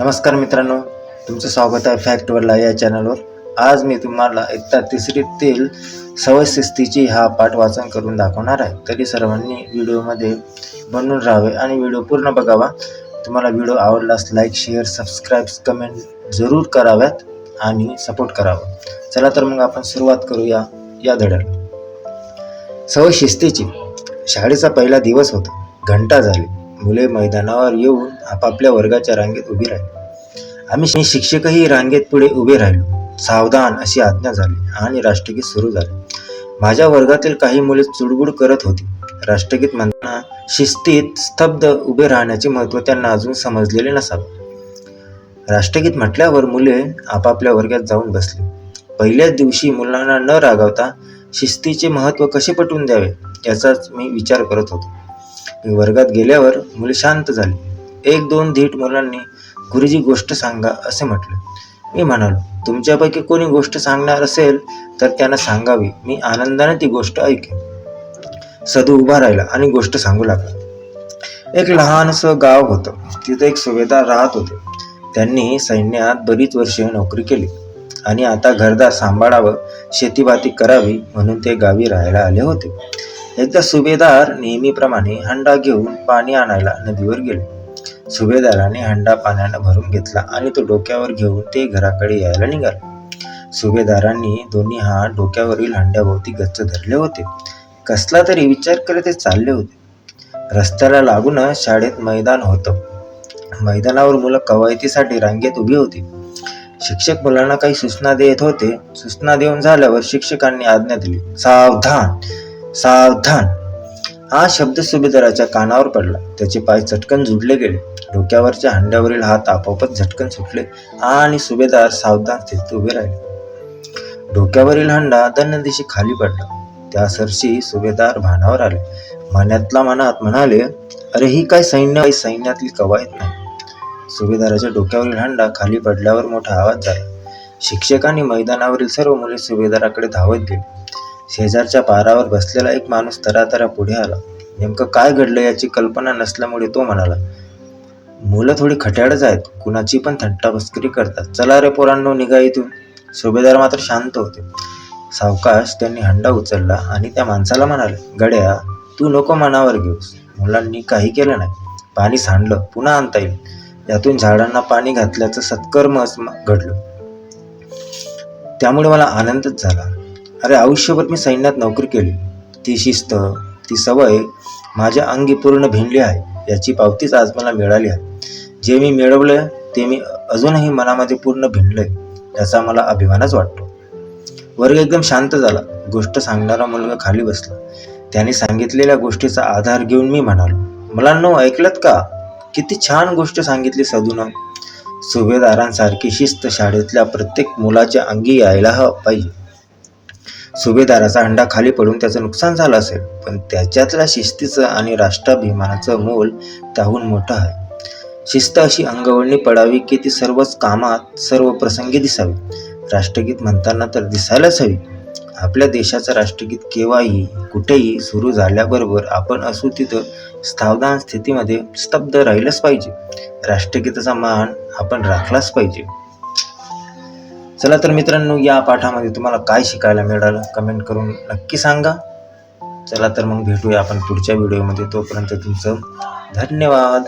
नमस्कार मित्रांनो तुमचं स्वागत आहे फॅक्टवरला या चॅनलवर आज मी तुम्हाला एकदा तिसरीतील सवय शिस्तीची हा पाठ वाचन करून दाखवणार आहे. तरी सर्वांनी व्हिडिओमध्ये बनून राहावे आणि व्हिडिओ पूर्ण बघावा. तुम्हाला व्हिडिओ आवडलास लाईक शेअर सबस्क्राईब कमेंट जरूर कराव्यात आणि सपोर्ट करावा. चला तर मग आपण सुरुवात करूया या धड्याला. सवय शिस्तीची. शाळेचा पहिला दिवस होता. घंटा झाली. मुले मैदानावर येऊन आपापल्या वर्गाच्या रांगेत उभी राहिली. आम्ही शिक्षकही रांगेत पुढे उभे राहिलो. सावधान अशी आज्ञा झाली आणि राष्ट्रगीत सुरू झाले. माझ्या वर्गातील काही मुले चुडबुड करत होती. राष्ट्रगीत म्हणताना शिस्तीत स्तब्ध उभे राहण्याचे महत्त्व त्यांना अजून समजलेले नसावे. राष्ट्रगीत म्हटल्यावर मुले आपापल्या वर्गात जाऊन बसली. पहिल्याच दिवशी मुलांना न रागावता शिस्तीचे महत्त्व कसे पटवून द्यावे याचाच मी विचार करत होतो. वर्गात गेल्यावर मुले शांत झाली. एक दोन धीट मुलांनी गुरुजी गोष्ट सांगा असे म्हटले. मी म्हणालो तुमच्यापैकी कोणी गोष्ट सांगणार असेल तर त्यांना सांगावी. मी आनंदाने ती गोष्ट ऐकेन. सदू उभा राहिला आणि गोष्ट सांगू लागला. एक लहानसं गाव होतं. तिथे एक सुभेदार राहत होते. त्यांनी सैन्यात बरीच वर्षे नोकरी केली आणि आता घरदार सांभाळावं शेतीबाती करावी म्हणून ते गावी राहायला आले होते. एकदा सुभेदार नेहमीप्रमाणे हंडा घेऊन पाणी आणायला नदीवर गेले. सुभेदाराने हंडा पाण्यानं भरून घेतला आणि तो डोक्यावर घेऊन ते घराकडे यायला निघाले. सुभेदारांनी दोन्ही हात डोक्यावरील हंड्याभोवती गच्च धरले होते. कसला तरी विचार करत ते चालले होते. रस्त्याला लागूनच शाळेत मैदान होतं. मैदानावर मुलं कवायतीसाठी रांगेत उभी होती. शिक्षक मुलांना काही सूचना देत होते. सूचना देऊन झाल्यावर शिक्षकांनी आज्ञा दिली. सावधान! सावधान. हा शब्द सुभेदाराच्या कानावर पडला. त्याचे पाय चटकन जुडले गेले. डोक्यावरच्या हंड्यावरील हात आपोआपच झटकन सुटले आणि सुभेदार सावधान स्थितीत उभे राहिले. डोक्यावरील हंडा दंडदिशी खाली पडला. त्या सरशी सुभेदार भानावर आले. मनातला मनात म्हणाले अरे ही काय सैन्य? सैन्यातली कवायत नाही. सुभेदाराच्या डोक्यावरील हंडा खाली पडल्यावर मोठा आवाज झाला. शिक्षकांनी मैदानावरील सर्व मुले सुभेदाराकडे धावत गेली. शेजारच्या पारावर बसलेला एक माणूस तरातरा पुढे आला. नेमकं काय घडलं याची कल्पना नसल्यामुळे तो म्हणाला मुलं थोडी खट्याळच आहेत. कुणाची पण थट्टाबस्करी करतात. चला रे पोरांनो निघा इथून. सुभेदार मात्र शांत होते. सावकाश त्यांनी हंडा उचलला आणि त्या माणसाला म्हणाले गड्या तू नको मनावर घेऊस. मुलांनी काही केलं नाही. पाणी सांडलं. पुन्हा आणता येईल. यातून झाडांना पाणी घातल्याचं सत्कर्मच घडलं. त्यामुळे मला आनंदच झाला. अरे आयुष्यभर मी सैन्यात नोकरी केली. ती शिस्त ती सवय माझ्या अंगी पूर्ण भिनली आहे. याची पावतीच आज मला मिळाली आहे. जे मी मिळवलं ते मी अजूनही मनामध्ये पूर्ण भिनलंय याचा मला अभिमानच वाटतो. वर्ग एकदम शांत झाला. गोष्ट सांगणारा मुलगा खाली बसला. त्याने सांगितलेल्या गोष्टीचा आधार घेऊन मी म्हणालो मुलांनो ऐकलत का? किती छान गोष्ट सांगितली सदूनं. सुभेदारांसारखी शिस्त शाळेतल्या प्रत्येक मुलाच्या अंगी यायला हवं पाहिजे. सुभेदाराचा अंडा खाली पडून त्याचं नुकसान झालं असेल. पण त्याच्यातल्या शिस्तीचं आणि राष्ट्राभिमानाचं मोल त्याहून मोठं आहे. शिस्त अशी अंगवळणी पडावी की ती सर्वच कामात सर्व प्रसंगी दिसावी. राष्ट्रगीत म्हणताना तर दिसायलाच हवी. आपल्या देशाचं राष्ट्रगीत केव्हाही कुठेही सुरू झाल्याबरोबर आपण असू तिथं सावधान स्थितीमध्ये स्तब्ध राहिलंच पाहिजे. राष्ट्रगीताचा मान आपण राखलाच पाहिजे. चला तर मित्रांनो या पाठामध्ये तुम्हाला काय शिकायला मिळालं? कमेंट करून नक्की सांगा. चला तर मग भेटूया आपण पुढच्या व्हिडिओमध्ये तोपर्यंत तुमचं धन्यवाद.